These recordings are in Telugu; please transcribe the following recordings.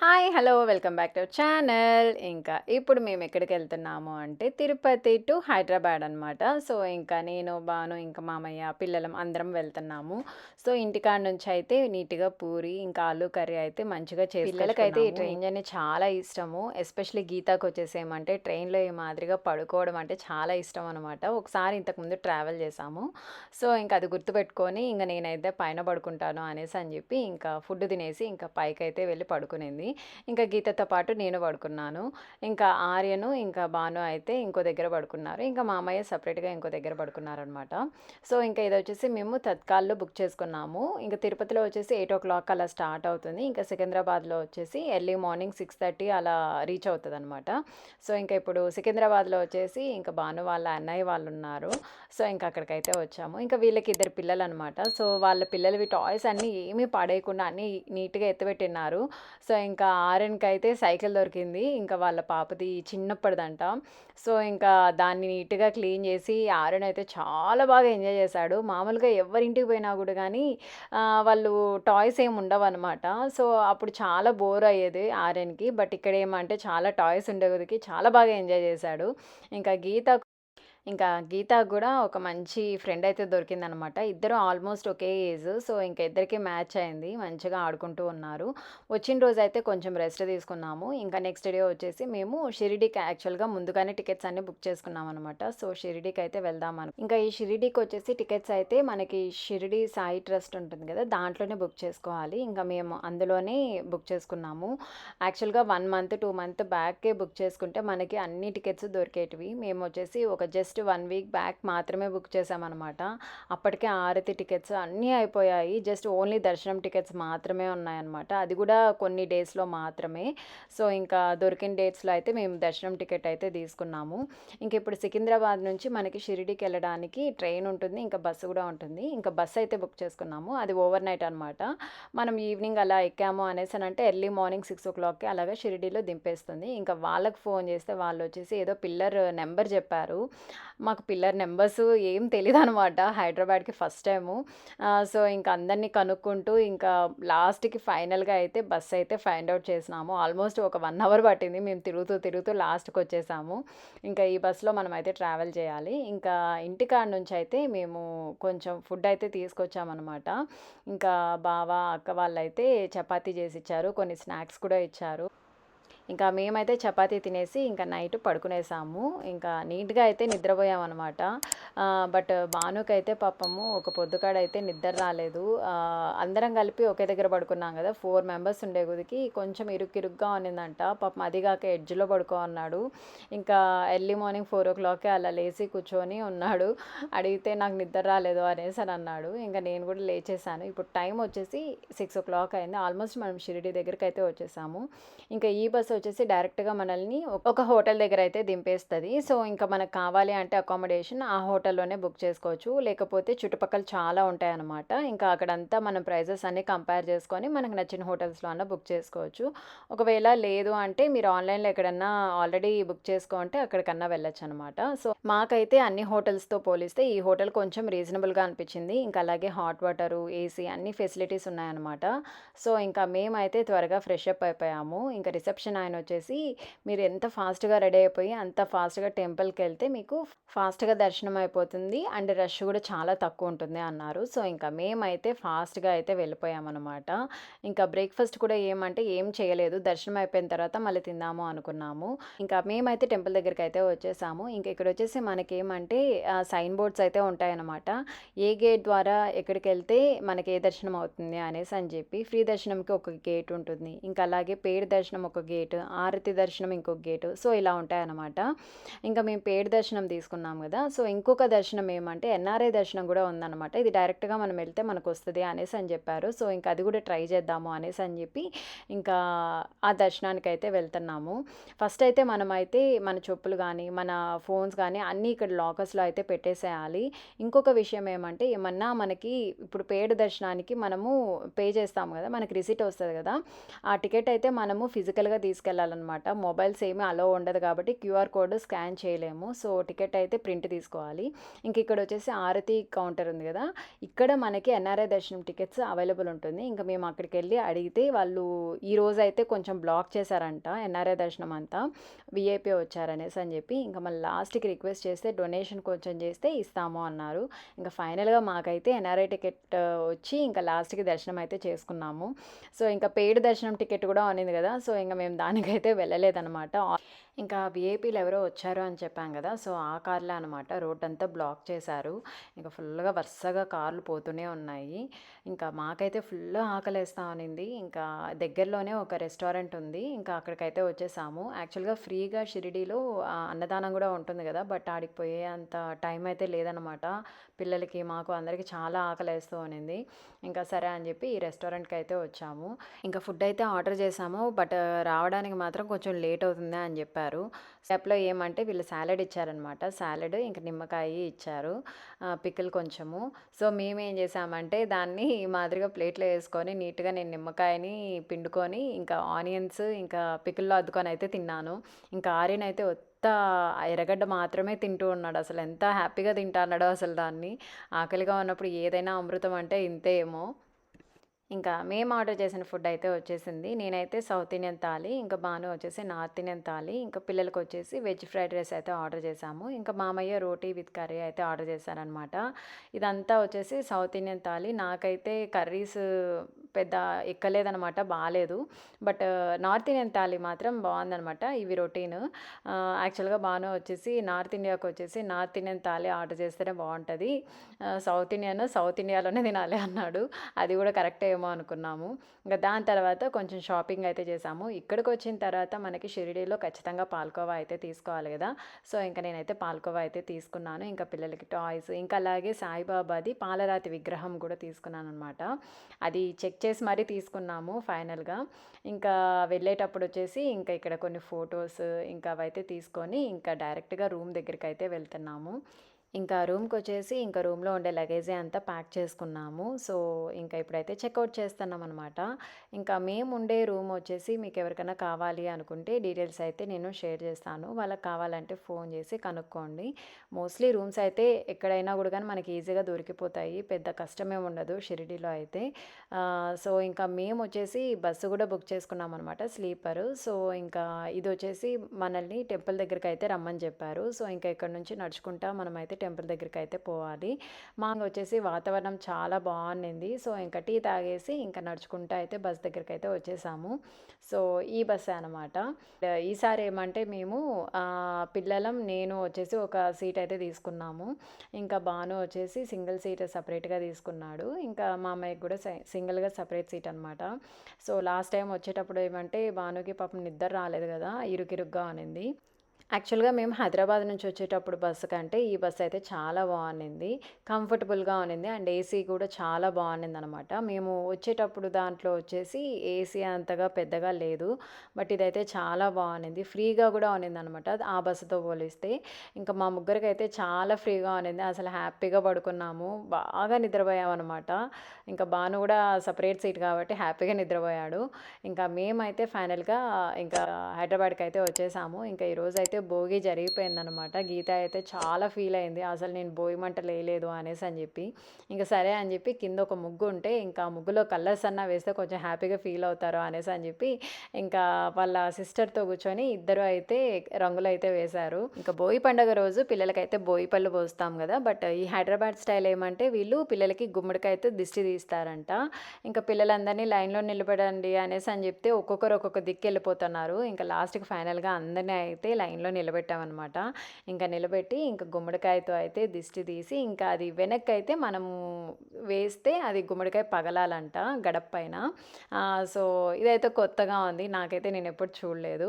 Hi hello welcome back to channel. ఇంకా ఇప్పుడు మేము ఎక్కడికి వెళ్తున్నాము అంటే తిరుపతి టు హైదరాబాద్ అనమాట సో ఇంకా నేను బాను ఇంకా మామయ్య పిల్లలం అందరం వెళ్తున్నాము. సో ఇంటికాడ నుంచి అయితే నీట్గా పూరి ఇంకా ఆలు కర్రీ అయితే మంచిగా చేసి పిల్లలకైతే ఈ ట్రైన్ జర్నీ చాలా ఇష్టము. ఎస్పెషలీ గీతాకు వచ్చేసి ఏమంటే ట్రైన్లో ఈ మాదిరిగా పడుకోవడం అంటే చాలా ఇష్టం అనమాట ఒకసారి ఇంతకుముందు ట్రావెల్ చేసాము. సో ఇంకా అది గుర్తుపెట్టుకొని ఇంకా నేనైతే పైన పడుకుంటాను అనేసి అని చెప్పి ఇంకా ఫుడ్ తినేసి ఇంకా పైకి అయితే వెళ్ళి పడుకునేది. ఇంకా గీతతో పాటు నేను పడుకున్నాను. ఇంకా ఆర్యను ఇంకా భాను అయితే ఇంకో దగ్గర పడుకున్నారు. ఇంకా మామయ్య సపరేట్గా ఇంకో దగ్గర పడుకున్నారనమాట. సో ఇంకా ఇది వచ్చేసి మేము తత్కాల్లో బుక్ చేసుకున్నాము. ఇంకా తిరుపతిలో వచ్చేసి ఎయిట్ ఓ క్లాక్ అలా స్టార్ట్ అవుతుంది. ఇంకా సికింద్రాబాద్లో వచ్చేసి ఎర్లీ మార్నింగ్ సిక్స్ థర్టీ అలా రీచ్ అవుతుంది అనమాట సో ఇంకా ఇప్పుడు సికింద్రాబాద్లో వచ్చేసి ఇంకా భాను వాళ్ళ అన్నయ్య వాళ్ళు ఉన్నారు. సో ఇంకా అక్కడికైతే వచ్చాము. ఇంకా వీళ్ళకి ఇద్దరు పిల్లలు అనమాట సో వాళ్ళ పిల్లలవి టాయ్స్ అన్నీ ఏమీ పడేయకుండా అన్నీ నీట్గా ఎత్తిపెట్టినారు. సో ఇంకా ఇంకా ఆర్ఎన్కి అయితే సైకిల్ దొరికింది. ఇంకా వాళ్ళ పాపది చిన్నప్పటిదంట. సో ఇంకా దాన్ని నీట్గా క్లీన్ చేసి ఆర్యన్ అయితే చాలా బాగా ఎంజాయ్ చేశాడు. మామూలుగా ఎవరింటికి పోయినా కూడా కానీ వాళ్ళు టాయ్స్ ఏమి ఉండవు అనమాట సో అప్పుడు చాలా బోర్ అయ్యేది ఆర్ఎన్కి బట్ ఇక్కడ ఏమంటే చాలా టాయ్స్ ఉండేదికి చాలా బాగా ఎంజాయ్ చేశాడు. ఇంకా గీత ఇంకా గీత కూడా ఒక మంచి ఫ్రెండ్ అయితే దొరికిందనమాట. ఇద్దరు ఆల్మోస్ట్ ఒకే ఏజ్ సో ఇంకా ఇద్దరికి మ్యాచ్ అయింది. మంచిగా ఆడుకుంటూ ఉన్నారు. వచ్చిన రోజు అయితే కొంచెం రెస్ట్ తీసుకున్నాము. ఇంకా నెక్స్ట్ డే వచ్చేసి మేము షిరిడీకి యాక్చువల్గా ముందుగానే టికెట్స్ అన్ని బుక్ చేసుకున్నాం అనమాట సో షిరిడీకి అయితే వెళ్దామని. ఇంకా ఈ షిరిడీకి వచ్చేసి టికెట్స్ అయితే మనకి షిరిడి సాయి ట్రస్ట్ ఉంటుంది కదా దాంట్లోనే బుక్ చేసుకోవాలి. ఇంకా మేము అందులోనే బుక్ చేసుకున్నాము. యాక్చువల్గా వన్ మంత్ టూ మంత్ బ్యాకే బుక్ చేసుకుంటే మనకి అన్ని టికెట్స్ దొరికేటివి. మేము వచ్చేసి ఒక జస్ట్ వన్ వీక్ బ్యాక్ మాత్రమే బుక్ చేసామన్నమాట అప్పటికే ఆరతి టికెట్స్ అన్నీ అయిపోయాయి. జస్ట్ ఓన్లీ దర్శనం టికెట్స్ మాత్రమే ఉన్నాయన్నమాట. అది కూడా కొన్ని డేస్లో మాత్రమే. సో ఇంకా దొరికిన డేట్స్లో అయితే మేము దర్శనం టికెట్ అయితే తీసుకున్నాము. ఇంక ఇప్పుడు సికింద్రాబాద్ నుంచి మనకి షిరిడీకి వెళ్ళడానికి ట్రైన్ ఉంటుంది ఇంకా బస్సు కూడా ఉంటుంది. ఇంకా బస్సు అయితే బుక్ చేసుకున్నాము. అది ఓవర్ నైట్ అనమాట మనం ఈవినింగ్ అలా ఎక్కాము అనేసి అని అంటే ఎర్లీ మార్నింగ్ సిక్స్ ఓ క్లాక్కి అలాగే షిరిడీలో దింపేస్తుంది. ఇంకా వాళ్ళకి ఫోన్ చేస్తే వాళ్ళు వచ్చేసి ఏదో పిల్లర్ నెంబర్ చెప్పారు. మాకు పిల్లర్ నెంబర్స్ ఏం తెలియదు అనమాట హైదరాబాద్కి ఫస్ట్ టైము. సో ఇంకా అందరినీ కనుక్కుంటూ ఇంకా లాస్ట్కి ఫైనల్గా అయితే బస్ అయితే ఫైండ్ అవుట్ చేసినాము. ఆల్మోస్ట్ ఒక వన్ అవర్ పట్టింది మేము తిరుగుతూ తిరుగుతూ లాస్ట్కి వచ్చేసాము. ఇంకా ఈ బస్సులో మనం అయితే ట్రావెల్ చేయాలి. ఇంకా ఇంటికాడ నుంచి అయితే మేము కొంచెం ఫుడ్ అయితే తీసుకొచ్చామన్నమాట ఇంకా బావ అక్క వాళ్ళు అయితే చపాతీ చేసి ఇచ్చారు. కొన్ని స్నాక్స్ కూడా ఇచ్చారు. ఇంకా మేమైతే చపాతీ తినేసి ఇంకా నైట్ పడుకునేసాము. ఇంకా నీట్గా అయితే నిద్రపోయామన్నమాట. బట్ భానుకైతే పాపము ఒక పొద్దుకాడ అయితే నిద్ర రాలేదు. అందరం కలిపి ఒకే దగ్గర పడుకున్నాం కదా ఫోర్ మెంబర్స్ ఉండే కొద్దికి కొంచెం ఇరుక్కిరుగ్గా ఉన్నిందంట. పాపం అది కాక ఎడ్జ్లో పడుకో అన్నాడు. ఇంకా ఎర్లీ మార్నింగ్ ఫోర్ ఓ క్లాక్కే అలా లేచి కూర్చొని ఉన్నాడు. అడిగితే నాకు నిద్ర రాలేదు అనేసి అని అన్నాడు. ఇంకా నేను కూడా లేచేసాను ఇప్పుడు టైం వచ్చేసి సిక్స్ ఓ క్లాక్ అయింది. ఆల్మోస్ట్ మనం షిరిడి దగ్గరికి అయితే వచ్చేసాము. ఇంకా ఈ బస్సు వచ్చేసి డైరెక్ట్గా మనల్ని ఒక హోటల్ దగ్గర అయితే దింపేస్తుంది. సో ఇంకా మనకు కావాలి అంటే అకామిడేషన్ ఆ హోటల్ హోటల్లోనే బుక్ చేసుకోవచ్చు. లేకపోతే చుట్టుపక్కల చాలా ఉంటాయన్నమాట. ఇంకా అక్కడంతా మనం ప్రైజెస్ అన్నీ కంపేర్ చేసుకొని మనకు నచ్చిన హోటల్స్లో అన్న బుక్ చేసుకోవచ్చు. ఒకవేళ లేదు అంటే మీరు ఆన్లైన్లో ఎక్కడన్నా ఆల్రెడీ బుక్ చేసుకుంటే అక్కడికన్నా వెళ్ళొచ్చు అనమాట సో మాకైతే అన్ని హోటల్స్తో పోలిస్తే ఈ హోటల్ కొంచెం రీజనబుల్గా అనిపించింది. ఇంకా అలాగే హాట్ వాటరు ఏసీ అన్ని ఫెసిలిటీస్ ఉన్నాయన్నమాట. సో ఇంకా మేమైతే త్వరగా ఫ్రెష్ అప్ అయిపోయాము. ఇంకా రిసెప్షన్ ఆయన వచ్చేసి మీరు ఎంత ఫాస్ట్గా రెడీ అయిపోయి అంత ఫాస్ట్గా టెంపుల్కి వెళ్తే మీకు ఫాస్ట్గా దర్శనం అయిపోతుంది అండ్ రష్ కూడా చాలా తక్కువ ఉంటుంది అన్నారు. సో ఇంకా మేమైతే ఫాస్ట్గా అయితే వెళ్ళిపోయామన్నమాట. ఇంకా బ్రేక్ఫాస్ట్ కూడా ఏమంటే ఏం చేయలేదు. దర్శనం అయిపోయిన తర్వాత మళ్ళీ తిందాము అనుకున్నాము. ఇంకా మేమైతే టెంపుల్ దగ్గరికి అయితే వచ్చేసాము. ఇంకా ఇక్కడ వచ్చేసి మనకేమంటే సైన్ బోర్డ్స్ అయితే ఉంటాయన్నమాట. ఏ గేట్ ద్వారా ఎక్కడికి వెళ్తే మనకి ఏ దర్శనం అవుతుంది అనేసి అని చెప్పి ఫ్రీ దర్శనంకి ఒక గేట్ ఉంటుంది. ఇంకా అలాగే పేడ్ దర్శనం ఒక గేట్ ఆరతి దర్శనం ఇంకొక గేటు. సో ఇలా ఉంటాయన్నమాట. ఇంకా మేము పేడ్ దర్శనం తీసుకున్నాం కదా. సో ఇంకొక దర్శనం ఏమంటే ఎన్ఆర్ఐ దర్శనం కూడా ఉందన్నమాట ఇది డైరెక్ట్గా మనం వెళ్తే మనకు వస్తుంది అనేసి అని చెప్పారు సో ఇంకా అది కూడా ట్రై చేద్దాము అనేసి అని చెప్పి ఇంకా ఆ దర్శనానికి అయితే వెళ్తున్నాము ఫస్ట్ అయితే మనమైతే మన చెప్పులు కానీ మన ఫోన్స్ కానీ అన్నీ ఇక్కడ లాకర్స్లో అయితే పెట్టేసేయాలి ఇంకొక విషయం ఏమంటే ఏమన్నా మనకి ఇప్పుడు పేడ్ దర్శనానికి మనము పే చేస్తాము కదా మనకి రిసిట్ వస్తుంది కదా ఆ టికెట్ అయితే మనము ఫిజికల్గా తీసుకెళ్ళాలన్నమాట. మొబైల్స్ ఏమి అలో ఉండదు కాబట్టి క్యూఆర్ కోడ్ స్కాన్ చేయలేము. సో, టికెట్ అయితే ప్రింట్ తీసుకోవాలి. ఇంక ఇక్కడొచ్చేసి ఆరతి కౌంటర్ ఉంది కదా ఇక్కడ మనకి ఎన్ఆర్ఐ దర్శనం టికెట్స్ అవైలబుల్ ఉంటుంది. ఇంకా మేము అక్కడికి వెళ్ళి అడిగితే వాళ్ళు ఈరోజైతే కొంచెం బ్లాక్ చేశారంట ఎన్ఆర్ఐ దర్శనం అంతా. విఐపీ వచ్చారనేసి అని చెప్పి ఇంకా మళ్ళీ లాస్ట్‌కి రిక్వెస్ట్ చేస్తే డొనేషన్ కొంచెం చేస్తే ఇస్తాము అన్నారు. ఇంకా ఫైనల్‌గా మాకైతే ఎన్ఆర్ఐ టికెట్ వచ్చి ఇంకా లాస్ట్‌కి దర్శనం అయితే చేసుకున్నాము. సో, ఇంకా పెయిడ్ దర్శనం టికెట్ కూడా ఉన్నింది కదా సో, ఇంకా మేము దానికైతే వెళ్ళలేదన్నమాట ఇంకా వీఐపీలు ఎవరో వచ్చారు అని చెప్పాం కదా సో, ఆ కార్లే అనమాట. రోడ్ అంతా బ్లాక్ చేశారు. ఇంకా ఫుల్‌గా వరుసగా కార్లు పోతూనే ఉన్నాయి. ఇంకా మాకైతే ఫుల్ ఆకలేస్తా ఉన్నింది. ఇంకా దగ్గరలోనే ఒక రెస్టారెంట్ ఉంది. ఇంకా అక్కడికైతే వచ్చేసాము. యాక్చువల్‌గా ఫ్రీగా షిరిడీలో అన్నదానం కూడా ఉంటుంది కదా బట్ ఆడికి పోయే అంత టైం అయితే లేదనమాట. పిల్లలకి, మాకు అందరికి చాలా ఆకలేస్తూ అనింది ఇంకా సరే అని చెప్పి ఈ రెస్టారెంట్కి అయితే వచ్చాము. ఇంకా ఫుడ్ అయితే ఆర్డర్ చేశాము. బట్ రావడానికి మాత్రం కొంచెం లేట్ అవుతుంది అని చెప్పారు జెప్పారు. స్టెప్‌లో ఏమంటే వీళ్ళు సాలడ్ ఇచ్చారనమాట. సాలడ్ ఇంకా నిమ్మకాయ ఇచ్చారు. పికిల్ కొంచెము. సో, మేమేం చేసామంటే దాన్ని ఈ మాదిరిగా ప్లేట్‌లో వేసుకొని నీట్‌గా నేను నిమ్మకాయని పిండుకొని ఇంకా ఆనియన్స్ ఇంకా పికిల్‌లో అద్దుకొని అయితే తిన్నాను. ఇంకా ఆర్యన్ అయితే ఎర్రగడ్డ మాత్రమే తింటూ ఉన్నాడు. అసలు ఎంత హ్యాపీగా తింటా అన్నాడో అసలు దాన్ని. ఆకలిగా ఉన్నప్పుడు ఏదైనా అమృతం అంటే ఇంతే ఏమో! ఇంకా మేము ఆర్డర్ చేసిన ఫుడ్ అయితే వచ్చేసింది. నేనైతే సౌత్ ఇండియన్ థాలీ, ఇంకా భాను వచ్చేసి నార్త్ ఇండియన్ థాలీ, ఇంకా పిల్లలకొచ్చేసి వెజ్ ఫ్రైడ్ రైస్ అయితే ఆర్డర్ చేశాము. ఇంకా మామయ్య రోటీ విత్ కర్రీ అయితే ఆర్డర్ చేశారనమాట. ఇదంతా వచ్చేసి సౌత్ ఇండియన్ థాలీ. నాకైతే కర్రీస్ పెద్ద ఎక్కలేదనమాట. బాగాలేదు బట్ నార్త్ ఇండియన్ థాలీ మాత్రం బాగుందనమాట ఇవి రొటీన్. యాక్చువల్‌గా బాగానే వచ్చేసి నార్త్ ఇండియాకి వచ్చేసి నార్త్ ఇండియన్ థాలీ ఆర్డర్ చేస్తేనే బాగుంటుంది సౌత్ ఇండియన్ సౌత్ ఇండియాలోనే తినాలి అన్నాడు. అది కూడా కరెక్టే ఏమో అనుకున్నాము. ఇంకా దాని తర్వాత కొంచెం షాపింగ్ అయితే చేసాము ఇక్కడికి వచ్చిన తర్వాత మనకి షిరిడీలో ఖచ్చితంగా పాలకోవా అయితే తీసుకోవాలి కదా సో, ఇంకా నేనైతే పాలకోవా అయితే తీసుకున్నాను. ఇంకా పిల్లలకి టాయ్స్ ఇంకా అలాగే సాయిబాబాది పాలరాతి విగ్రహం కూడా తీసుకున్నాను అనమాట అది చెక్ చేసి మరీ తీసుకున్నాము ఫైనల్‌గా. ఇంకా వెళ్ళేటప్పుడు వచ్చేసి ఇంకా ఇక్కడ కొన్ని ఫొటోస్ ఇంకా అవైతే తీసుకొని ఇంకా డైరెక్ట్‌గా రూమ్ దగ్గరికి అయితే వెళ్తున్నాము. ఇంకా రూమ్కి వచ్చేసి ఇంకా రూమ్‌లో ఉండే లగేజే అంతా ప్యాక్ చేసుకున్నాము. సో, ఇంకా ఇప్పుడైతే చెక్‌ఔట్ చేస్తున్నామనమాట. ఇంకా మేము ఉండే రూమ్ వచ్చేసి మీకు ఎవరికైనా కావాలి అనుకుంటే డీటెయిల్స్ అయితే నేను షేర్ చేస్తాను. వాళ్ళకి కావాలంటే ఫోన్ చేసి కనుక్కోండి. మోస్ట్‌లీ రూమ్స్ అయితే ఎక్కడైనా కూడా కానీ మనకి ఈజీగా దొరికిపోతాయి. పెద్ద కష్టమే ఉండదు షిరిడీలో అయితే. సో, ఇంకా మేము వచ్చేసి బస్సు కూడా బుక్ చేసుకున్నాం అనమాట స్లీపరు. సో, ఇంకా ఇది వచ్చేసి మనల్ని టెంపుల్ దగ్గరికైతే రమ్మని చెప్పారు. సో, ఇంకా ఇక్కడ నుంచి నడుచుకుంటా మనమైతే టెంపుల్ దగ్గరికైతే పోవాలి. మాకొచ్చేసి వాతావరణం చాలా బాగుండింది సో, ఇంకా టీ తాగేసి ఇంకా నడుచుకుంటూ అయితే బస్ దగ్గరికి అయితే వచ్చేసాము. సో, ఈ బస్సే అనమాట. ఈసారి ఏమంటే మేము పిల్లలం, నేను వచ్చేసి ఒక సీట్ అయితే తీసుకున్నాము. ఇంకా భాను వచ్చేసి సింగిల్ సీట్ సపరేట్గా తీసుకున్నాడు. ఇంకా మా అమ్మాయికి కూడా సింగిల్‌గా సపరేట్ సీట్ అనమాట. సో, లాస్ట్ టైం వచ్చేటప్పుడు ఏమంటే భానుకి పాపం నిద్ర రాలేదు కదా ఇరుకిరుగ్గా అనింది యాక్చువల్‌గా మేము హైదరాబాద్ నుంచి వచ్చేటప్పుడు బస్సు కంటే ఈ బస్సు అయితే చాలా బాగుంది కంఫర్టబుల్‌గా ఉన్నింది. అండ్ ఏసీ కూడా చాలా బావున్నిందనమాట. మేము వచ్చేటప్పుడు దాంట్లో వచ్చేసి ఏసీ అంతగా పెద్దగా లేదు. బట్ ఇదైతే చాలా బాగుంది ఫ్రీగా కూడా ఉన్నింది అనమాట ఆ బస్సుతో పోలిస్తే. ఇంకా మా ముగ్గురికైతే చాలా ఫ్రీగా ఉన్నింది. అసలు హ్యాపీగా పడుకున్నాము. బాగా నిద్రపోయామన్నమాట ఇంకా భాను కూడా సెపరేట్ సీట్ కాబట్టి హ్యాపీగా నిద్రపోయాడు. ఇంకా మేమైతే ఫైనల్‌గా ఇంకా హైదరాబాద్కి అయితే వచ్చేసాము. ఇంకా ఈరోజు అయితే అయితే భోగి జరిగిపోయిందనమాట. గీత అయితే చాలా ఫీల్ అయింది. అసలు నేను భోగి మంట లేలేదు అనేసి అని చెప్పి ఇంకా సరే అని చెప్పి కింద ఒక ముగ్గు ఉంటే ఇంకా ముగ్గులో కలర్స్ అన్నా వేస్తే కొంచెం హ్యాపీగా ఫీల్ అవుతారు అనేసి అని చెప్పి ఇంకా వాళ్ళ సిస్టర్‌తో కూర్చొని ఇద్దరు అయితే రంగులు అయితే వేశారు. ఇంకా భోగి పండుగ రోజు పిల్లలకైతే భోగి పళ్ళు పోస్తాం కదా బట్ ఈ హైదరాబాద్ స్టైల్ ఏమంటే వీళ్ళు పిల్లలకి గుమ్మడికాయతో దిష్టి తీస్తారంట. ఇంకా పిల్లలందరినీ లైన్‌లో నిలబడండి అనేసి అని చెప్తే ఒక్కొక్కరు ఒక్కొక్క దిక్కు వెళ్ళిపోతున్నారు ఇంకా లాస్ట్‌కి ఫైనల్‌గా అందరిని అయితే లైన్‌లో నిలబెట్టామనమాట. ఇంకా నిలబెట్టి ఇంకా గుమ్మడికాయతో అయితే దిష్టి తీసి ఇంకా అది వెనక్కైతే మనము వేస్తే అది గుమ్మడికాయ పగలాలంట గడప పైన. సో, ఇదైతే కొత్తగా ఉంది. నాకైతే నేను ఎప్పుడు చూడలేదు.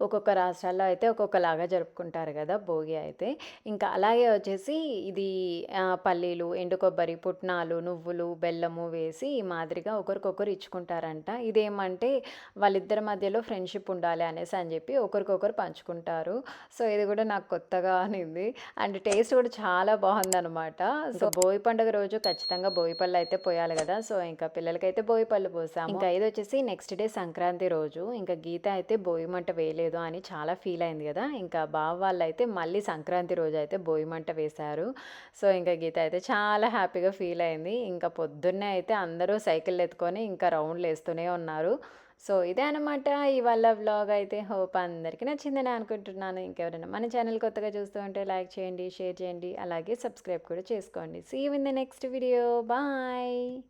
ఒక్కొక్క రాష్ట్రాల్లో అయితే ఒక్కొక్కలాగా జరుపుకుంటారు కదా భోగి అయితే. ఇంకా అలాగే వచ్చేసి ఇది పల్లీలు, ఎండు కొబ్బరి, పుట్నాలు, నువ్వులు, బెల్లము వేసి ఈ మాదిరిగా ఒకరికొకరు ఇచ్చుకుంటారంట. ఇదేమంటే వాళ్ళిద్దరి మధ్యలో ఫ్రెండ్‌షిప్ ఉండాలి అనేసి అని చెప్పి ఒకరికొకరు పంచుకుంటారు. సో ఇది కూడా నాకు కొత్తగా అనింది. అండ్ టేస్ట్ కూడా చాలా బాగుందనమాట సో భోగి పండుగ రోజు ఖచ్చితంగా భోగి పళ్ళు అయితే పోయాలి కదా. సో ఇంకా పిల్లలకైతే భోగి పళ్ళు పోసాము. ఇంకా ఇది వచ్చేసి నెక్స్ట్ డే సంక్రాంతి రోజు. ఇంకా గీత అయితే భోగి మంట వేయలేదు అని చాలా ఫీల్ అయింది కదా. ఇంకా బావ వాళ్ళు అయితే మళ్ళీ సంక్రాంతి రోజు అయితే భోగి మంట వేశారు. సో ఇంకా గీత అయితే చాలా హ్యాపీగా ఫీల్ అయింది. ఇంకా పొద్దున్నే అయితే అందరూ సైకిల్ ఎత్తుకొని ఇంకా రౌండ్లు వేస్తూనే ఉన్నారు. సో ఇదే అనమాట ఇవాళ వ్లాగ్ అయితే హోప్ అందరికీ నచ్చిందని అనుకుంటున్నాను. ఇంకెవరైనా మన ఛానల్ కొత్తగా చూస్తూ ఉంటే లైక్ చేయండి షేర్ చేయండి. అలాగే సబ్స్క్రైబ్ కూడా చేసుకోండి. See in the next video bye